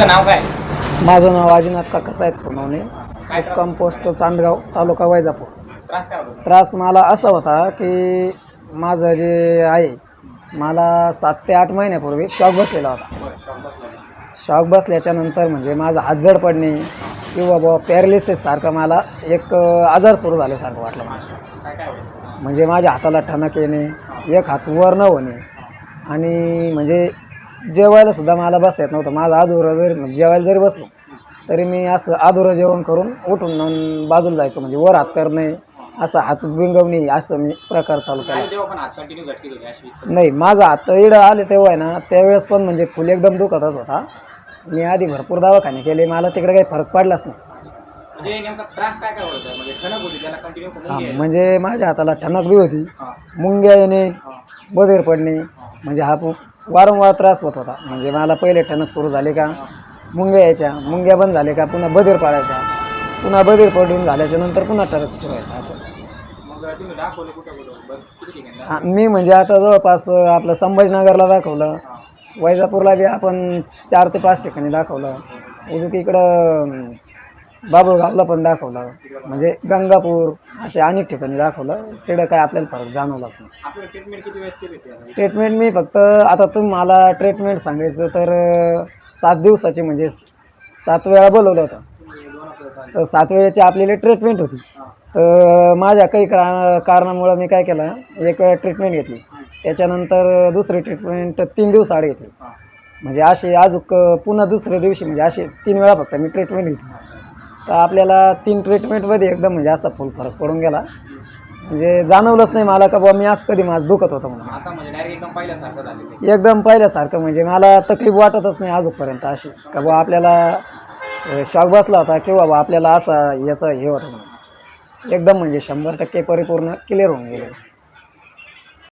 तुमचं नाव काय? माझं नाव आजीनाथ काकासाहेब सोनवणे. काय मुक्काम पोस्ट चांदगाव तालुका वैजापूर. त्रास काय होतो? त्रास मला असा होता की माझं जे आहे मला सात ते आठ महिन्यापूर्वी शॉक बसलेला होता. बरं, शॉक बसला. शॉक बसल्याच्या नंतर म्हणजे माझा हात जड पडणे किंवा बुवा पॅरालिसिस सारखं मला एक अ, आजार सुरू झाल्यासारखं वाटलं मला. काय काय होतं? म्हणजे माझ्या हाताला ठणक येणे एक हात वर न होणे आणि म्हणजे जेवायला सुद्धा मला बसता येत नव्हतं. माझं अधुरं जरी म्हणजे जेवायला जरी बसलो तरी मी असं अधुरं जेवण करून उठून जाऊन बाजूला जायचं. म्हणजे वर हात करणे असं हात बिंगवणे असं मी प्रकार चालू केला. नाही माझा हात इडं आले तेव्हा आहे ना त्यावेळेस पण म्हणजे फुल एकदम दुखतच होता. मी आधी भरपूर दवाखाने केले मला तिकडे काही फरक पडलाच नाही. म्हणजे म्हणजे हा, म्हणजे माझ्या हाताला ठणक बी होती. मुंग्या येणे बधीर पडणे म्हणजे हा वारंवार त्रास होत होता. म्हणजे मला पहिले ठणक सुरू झाले का मुंग्या यायच्या मुंग्या बंद झाले का पुन्हा बधीर पडायचा पुन्हा बधीर पडून झाल्याच्यानंतर पुन्हा ठणक सुरू व्हायचा असं. हा, मी म्हणजे आता जवळपास आपलं संभाजीनगरला दाखवलं. वैजापूरला बी आपण चार ते पाच ठिकाणी दाखवलं. अजून इकडं बाबुळगावला पण दाखवलं. म्हणजे गंगापूर असे अनेक ठिकाणी दाखवलं. तिकडं काय आपल्याला फरक जाणवलाच नाही. आपल्याला ट्रीटमेंट किती वेळेस केली होती? आता? ट्रीटमेंट मी फक्त आता तुम्ही मला ट्रीटमेंट सांगायचं तर अं, सात दिवसाची म्हणजे सात वेळा बोलवलं होतं. तुम्ही दोन. तर सात वेळेची आपल्याला ट्रीटमेंट होती. हां तर माझ्या काही कारणा कारणामुळं मी काय केलं एक वेळा ट्रीटमेंट घेतली. त्याच्यानंतर दुसरी ट्रीटमेंट तीन दिवसाआड घेतली. हां म्हणजे असे अजूक पुन्हा दुसऱ्या दिवशी म्हणजे असे तीन वेळा फक्त मी ट्रीटमेंट घेतली. तर आपल्याला तीन ट्रीटमेंटमध्ये एकदम म्हणजे असा फुल फरक पडून गेला. म्हणजे जाणवलंच नाही मला का बुवा मी आज कधी माझं दुखत होतं म्हणून. असं म्हणजे डायरेक्ट एकदम पहिल्यासारखं झालं ते. एकदम पहिल्यासारखं म्हणजे मला तकलीफ वाटतच नाही अजूनपर्यंत अशी. का बुवा आपल्याला शॉक बसला होता किंवा बुवा आपल्याला असा याचं हे होतं म्हणून. एकदम म्हणजे शंभर टक्के परिपूर्ण क्लिअर होऊन गेलं.